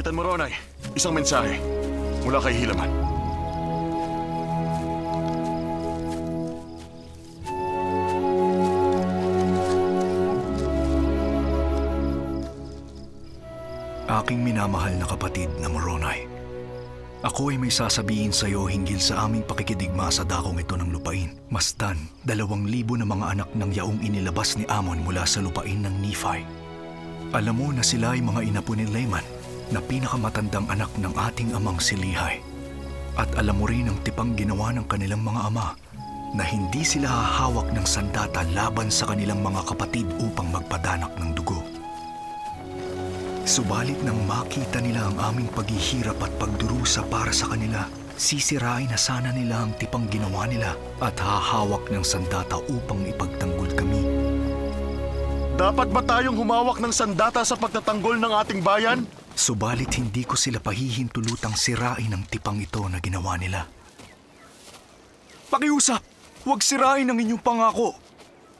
Kapitan Moronay, isang mensahe mula kay Hilaman. Aking minamahal na kapatid na Moronay. Ako ay may sasabihin sa iyo hinggil sa aming pakikidigma sa dakong ito ng lupain. Mastan, dalawang libo na mga anak ng yaong inilabas ni Amon mula sa lupain ng Nephi. Alam mo na sila ay mga inapo ni Laman na pinakamatandang anak ng ating amang si Lihay. At alam mo rin ang tipang ginawa ng kanilang mga ama na hindi sila hahawak ng sandata laban sa kanilang mga kapatid upang magpadanak ng dugo. Subalit nang makita nila ang aming paghihirap at pagdurusa para sa kanila, sisirain na sana nila ang tipang ginawa nila at hahawak ng sandata upang ipagtanggol kami. Dapat ba tayong humawak ng sandata sa pagtatanggol ng ating bayan? Subalit hindi ko sila pahihintulutang sirain ang tipang ito na ginawa nila. Pakiusap! Huwag sirain ang inyong pangako.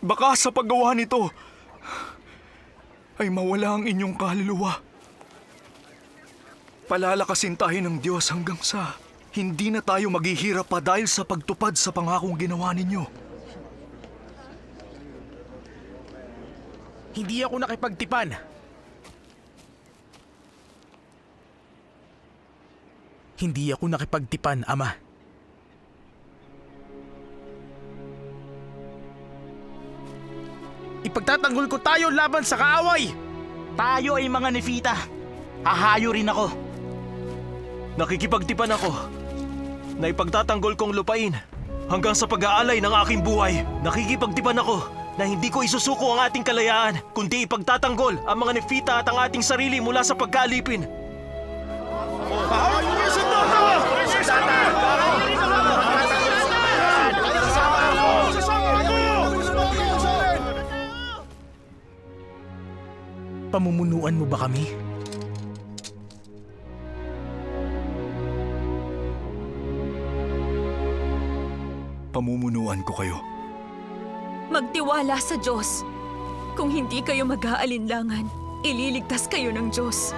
Baka sa paggawa nito ay mawala ang inyong kaluluwa. Palalakasin tayo ng Diyos hanggang sa hindi na tayo maghihirap pa dahil sa pagtupad sa pangakong ginawa ninyo. Hindi ako nakipagtipan. Hindi ako nakipagtipan, Ama. Ipagtatanggol ko tayo laban sa kaaway! Tayo ay mga Nefita. Hahayo rin ako. Nakikipagtipan ako na ipagtatanggol kong lupain hanggang sa pag-aalay ng aking buhay. Nakikipagtipan ako na hindi ko isusuko ang ating kalayaan kundi ipagtatanggol ang mga nefita at ang ating sarili mula sa pagkaalipin. Pamumunuan mo ba kami? Pamumunuan ko kayo. Magtiwala sa Diyos. Kung hindi kayo mag-aalinlangan, ililigtas kayo ng Diyos.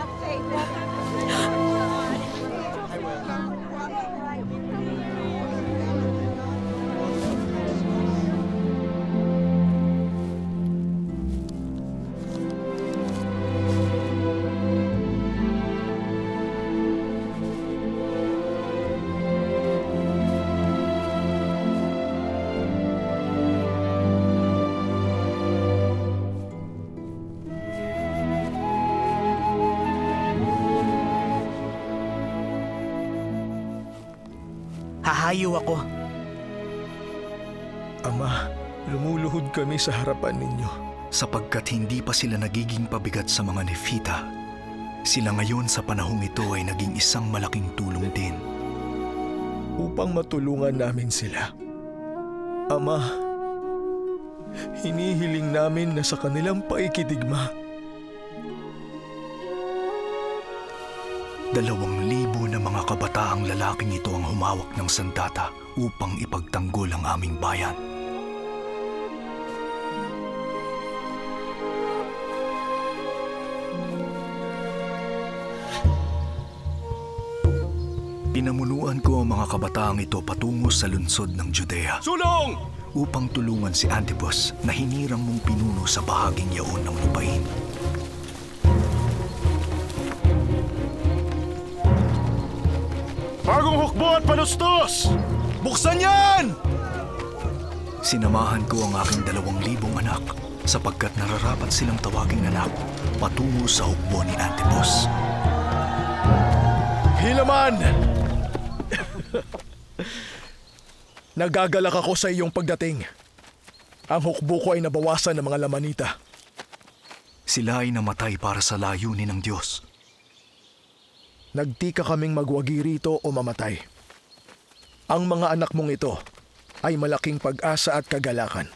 Hahayo ako. Ama, lumuluhod kami sa harapan ninyo. sapagkat hindi pa sila nagiging pabigat sa mga nefita. Sila ngayon sa panahong ito ay naging isang malaking tulong din. upang matulungan namin sila. Ama, hinihiling namin na sa kanilang paikidigma, Dalawang libo mga kabataang lalaking ito ang humawak ng sandata upang ipagtanggol ang aming bayan. Pinamunuan ko ang mga kabataang ito patungo sa lungsod ng Judea Sulong! upang tulungan si Antipus na hinirang mong pinuno sa bahaging yaon ng lupain. Bagong hukbo at panustos! Buksan yan! Sinamahan ko ang aking dalawang libong anak sapagkat nararapat silang tawaging anak patungo sa hukbo ni Antipus. Hilaman! Nagagalak ako sa iyong pagdating. Ang hukbo ko ay nabawasan ng mga lamanita. Sila ay namatay para sa layunin ng Diyos. Nagtika kaming magwagi rito o mamatay. Ang mga anak mong ito ay malaking pag-asa at kagalakan.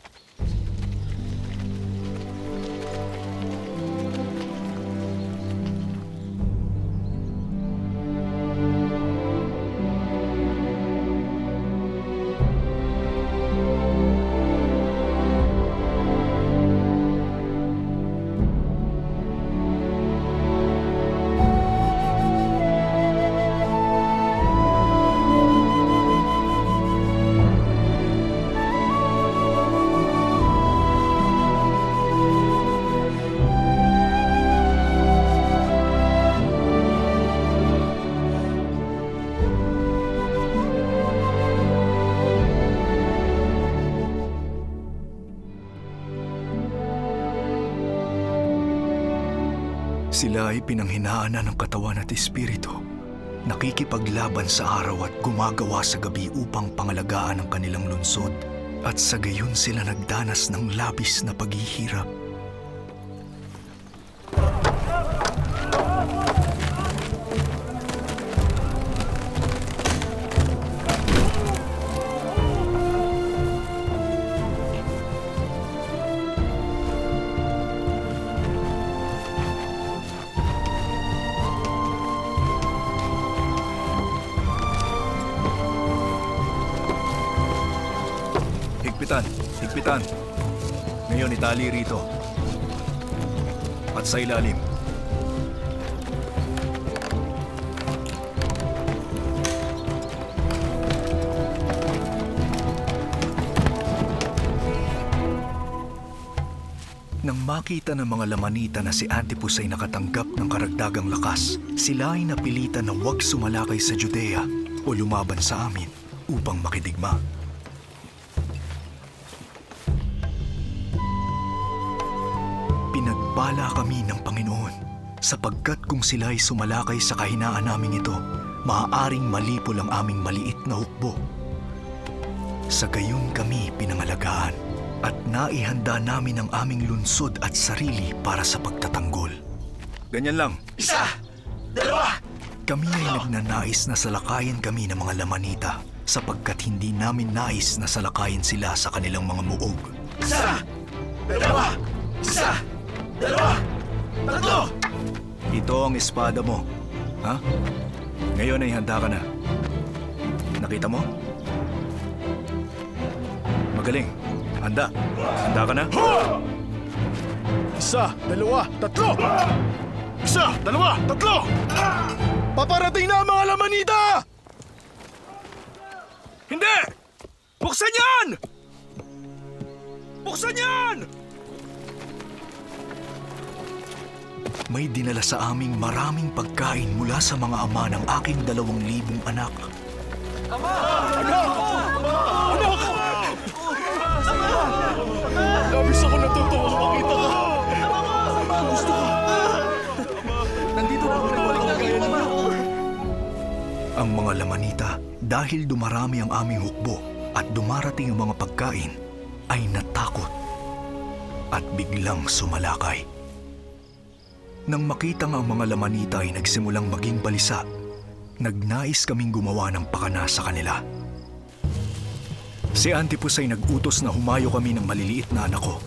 Sila ay pinanghinaan na ng katawan at espiritu. Nakikipaglaban sa araw at gumagawa sa gabi upang pangalagaan ang kanilang lungsod. At sa gayon sila nagdanas ng labis na paghihirap. Ngayon itali rito. At sa ilalim. Nang makita ng mga lamanita na si Antipus ay nakatanggap ng karagdagang lakas, sila ay napilitan na huwag sumalakay sa Judea o lumaban sa amin upang makidigma. Sapagkat kung sila ay sumalakay sa kahinaan naming ito, maaaring malipol ang aming maliit na hukbo. Sa gayon kami pinangalagaan at naihanda namin ang aming lunsod at sarili para sa pagtatanggol. Ganyan lang. Isa! Dalawa! Kami ay nagnanais na salakayin kami ng mga lamanita sapagkat hindi namin nais na salakayin sila sa kanilang mga muog. Isa! Dalawa! Isa! Dalawa! Tatlo! Ito ang espada mo. Ha? Ngayon ay handa ka na. Nakita mo? Magaling. Handa. Handa ka na? Isa, dalawa, tatlo! Isa, dalawa, tatlo! Paparating na ang mga lamanita! Hindi! Buksan yan! Buksan yan! May dinala sa aming maraming pagkain mula sa mga ama ng aking dalawang libong anak. Labis ako natutuwa makita ka. Gusto ko. Nandito na ako walang kaya ninyo. Ang mga lamanita, dahil dumarami ang aming hukbo at dumarating ang mga pagkain, ay natakot at biglang sumalakay. Nang makita ang mga lamanita ay nagsimulang maging balisa, nagnais kaming gumawa ng pakana sa kanila. Si Antipus ay nagutos na humayo kami ng maliliit na anak ko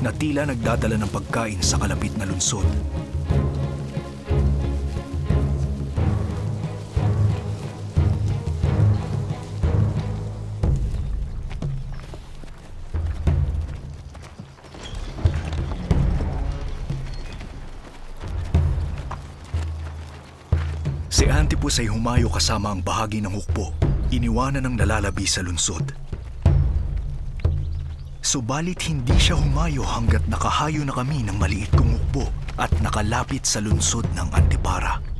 na tila nagdadala ng pagkain sa kalapit na lunsod. Antipus ay humayo kasama ang bahagi ng hukbo, iniwanan ng nalalabi sa lunsod. Subalit hindi siya humayo hanggat nakahayo na kami ng maliit kong hukbo at nakalapit sa lunsod ng Antipara.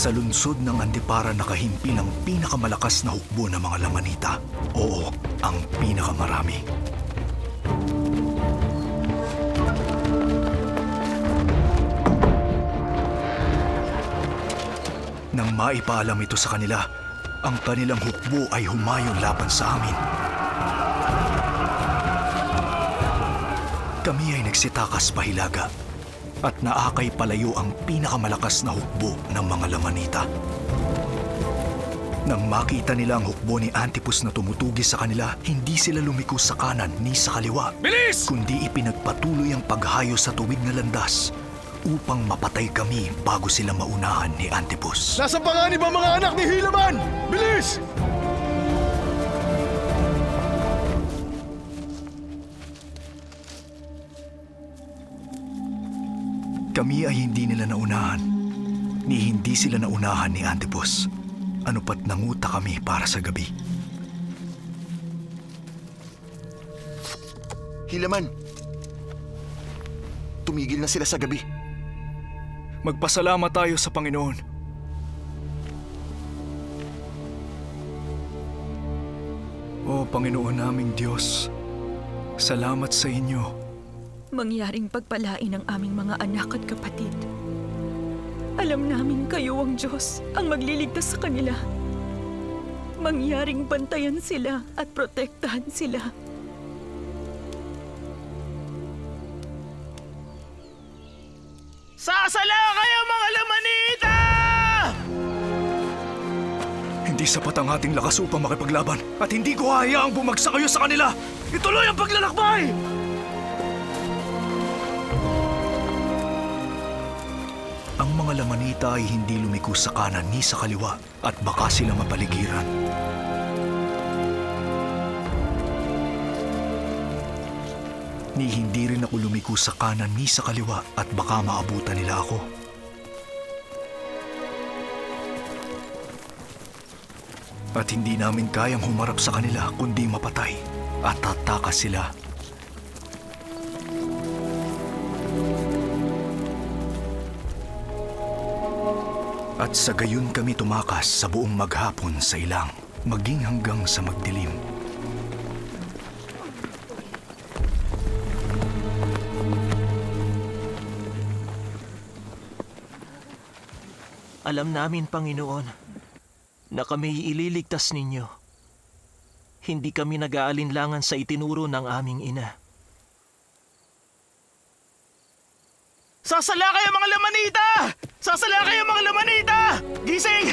Sa lunsod ng Antipara nakahimpil ang pinakamalakas na hukbo ng mga lamanita. Oo, ang pinakamarami. Nang maipaalam ito sa kanila, ang kanilang hukbo ay humayon laban sa amin. Kami ay nagsitakas pahilaga at naakay palayo ang pinakamalakas na hukbo ng mga lamanita. Nang makita nila ang hukbo ni Antipus na tumutugi sa kanila, hindi sila lumiko sa kanan ni sa kaliwa. Bilis! Kundi ipinagpatuloy ang paghayo sa tuwid na landas upang mapatay kami bago sila maunahan ni Antipus. Nasa panganib ang mga anak ni Hilaman! Bilis! Kami ay hindi nila naunahan, ni hindi sila naunahan ni Antipus. Ano pat nanguta kami para sa gabi. Hilaman. Tumigil na sila sa gabi. Magpasalamat tayo sa Panginoon. O Panginoon naming Diyos, salamat sa inyo. Mangyaring pagpalain ang aming mga anak at kapatid. Alam namin kayo ang Diyos ang magliligtas sa kanila. Mangyaring bantayan sila at protektahan sila. Sasala kayo mga lamanita! Hindi sapat ang ating lakas upang makipaglaban at hindi ko hahayaang bumagsak kayo sa kanila. Ituloy ang paglalakbay! Ang mga lamanita ay hindi lumiko sa kanan ni sa kaliwa at baka sila mapaligiran. Ni hindi rin ako lumiko sa kanan ni sa kaliwa at baka maabutan nila ako. At hindi namin kayang humarap sa kanila kundi mapatay at tatakas sila. At sa gayon kami tumakas sa buong maghapon sa ilang, maging hanggang sa magdilim. Alam namin, Panginoon, na kami ililigtas ninyo. Hindi kami nag-aalinlangan sa itinuro ng aming ina. Sasala kayo mga lamanita! Sasala kayo mga lamanita! Gising!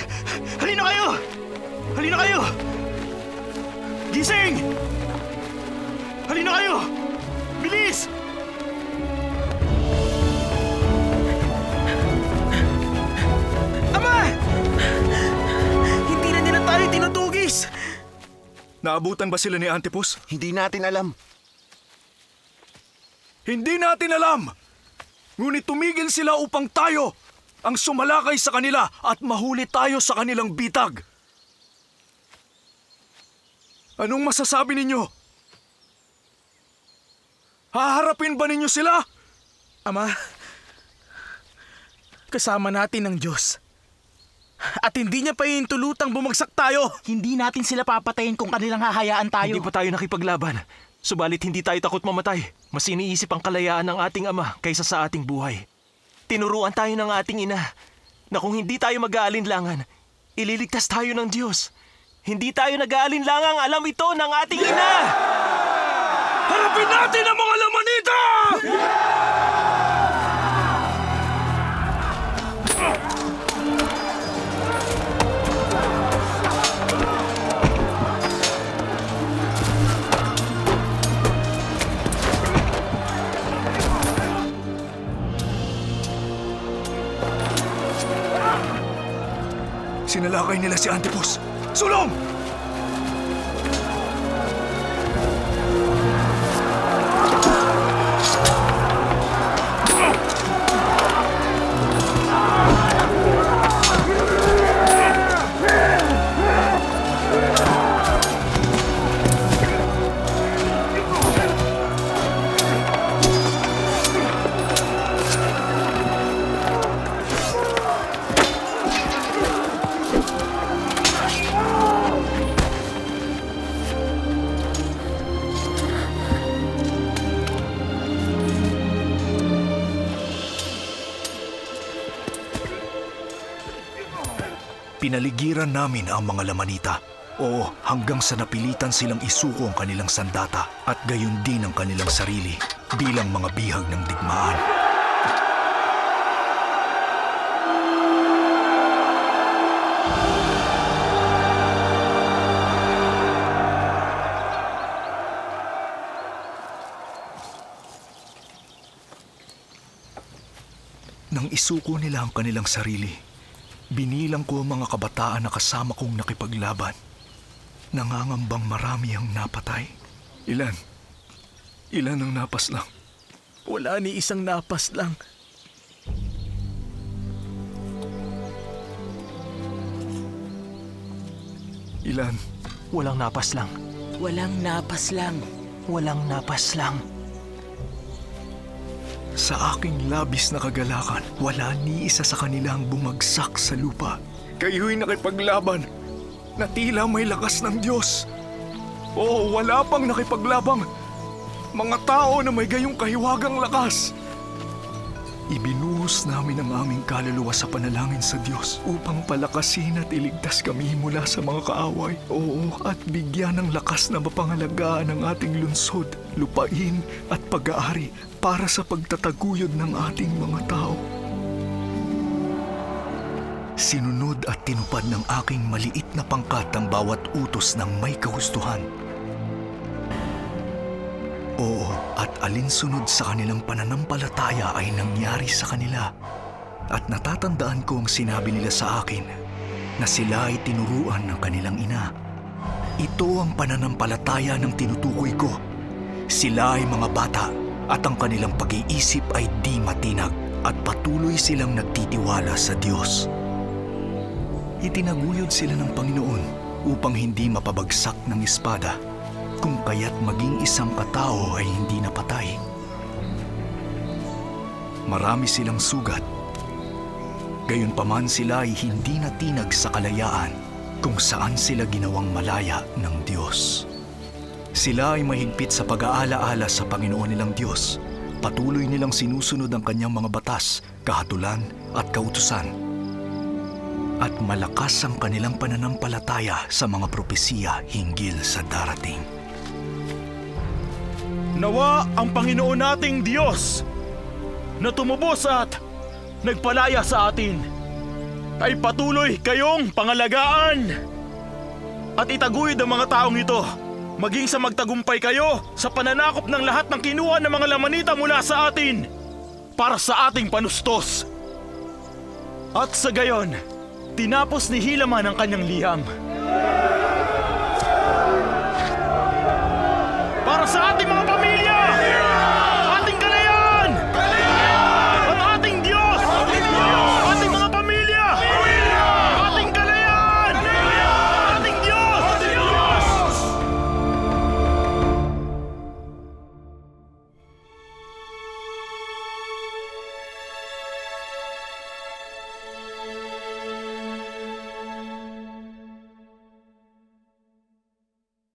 Halina kayo! Halina kayo! Gising! Halina kayo! Bilis! Ama! Hindi na nila tayo tinutugis! Naabutan ba sila ni Antipus? Hindi natin alam. Hindi natin alam! Ngunit tumigil sila upang tayo ang sumalakay sa kanila at mahuli tayo sa kanilang bitag. Anong masasabi ninyo? Haharapin ba ninyo sila? Ama, kasama natin ang Diyos. At hindi niya pa tulutang bumagsak tayo. Hindi natin sila papatayin kung kanilang hahayaan tayo. Hindi pa tayo nakipaglaban. Subalit hindi tayo takot mamatay. Mas iniisip ang kalayaan ng ating ama kaysa sa ating buhay. Tinuruan tayo ng ating ina na kung hindi tayo mag-aalinlangan, ililigtas tayo ng Diyos. Hindi tayo nag-aalinlangang alam ito ng ating ina! Harapin natin ang mga lamanita! Sinalakay nila si Antipus. Sulong! Pinaligiran namin ang mga lamanita. Oo, hanggang sa napilitan silang isuko ang kanilang sandata at gayon din ang kanilang sarili bilang mga bihag ng digmaan. Nang isuko nila ang kanilang sarili, binilang ko ang mga kabataan na kasama kong nakipaglaban. Nangangambang marami ang napatay. Ilan? Ilan ang napas lang? Wala ni isang napas lang. Ilan? Walang napas lang. Walang napas lang. Walang napas lang. Sa aking labis na kagalakan, wala ni isa sa kanila ang bumagsak sa lupa. Kayo'y nakipaglaban na tila may lakas ng Diyos. Oo, wala pang nakipaglabang. Mga tao na may gayong kahiwagang lakas. Ibinuhos namin ang aming kaluluwa sa panalangin sa Diyos upang palakasin at iligtas kami mula sa mga kaaway. Oo, at bigyan ng lakas na mapangalagaan ang ating lunsod, lupain at pag-aari para sa pagtataguyod ng ating mga tao. Sinunod at tinupad ng aking maliit na pangkat ang bawat utos ng may kagustuhan. Oo, at alinsunod sa kanilang pananampalataya ay nangyari sa kanila. At natatandaan ko ang sinabi nila sa akin na sila ay tinuruan ng kanilang ina. Ito ang pananampalataya ng tinutukoy ko. Sila ay mga bata at ang kanilang pag-iisip ay di matinag at patuloy silang nagtitiwala sa Diyos. Itinaguyod sila ng Panginoon upang hindi mapabagsak ng espada kung kaya't maging isang katao ay hindi napatay. Marami silang sugat. Gayunpaman sila ay hindi natinag sa kalayaan kung saan sila ginawang malaya ng Diyos. Sila ay mahigpit sa pag-aalaala sa Panginoon nilang Diyos. Patuloy nilang sinusunod ang kanyang mga batas, kahatulan at kautusan. At malakas ang kanilang pananampalataya sa mga propesiya hinggil sa darating. Nawa ang Panginoon nating Diyos na tumubos at nagpalaya sa atin ay patuloy kayong pangalagaan at itaguyod ang mga taong ito maging sa magtagumpay kayo sa pananakop ng lahat ng kinuha ng mga lamanita mula sa atin para sa ating panustos. At sa gayon, tinapos ni Hilaman ang kanyang liham. Para sa ating mga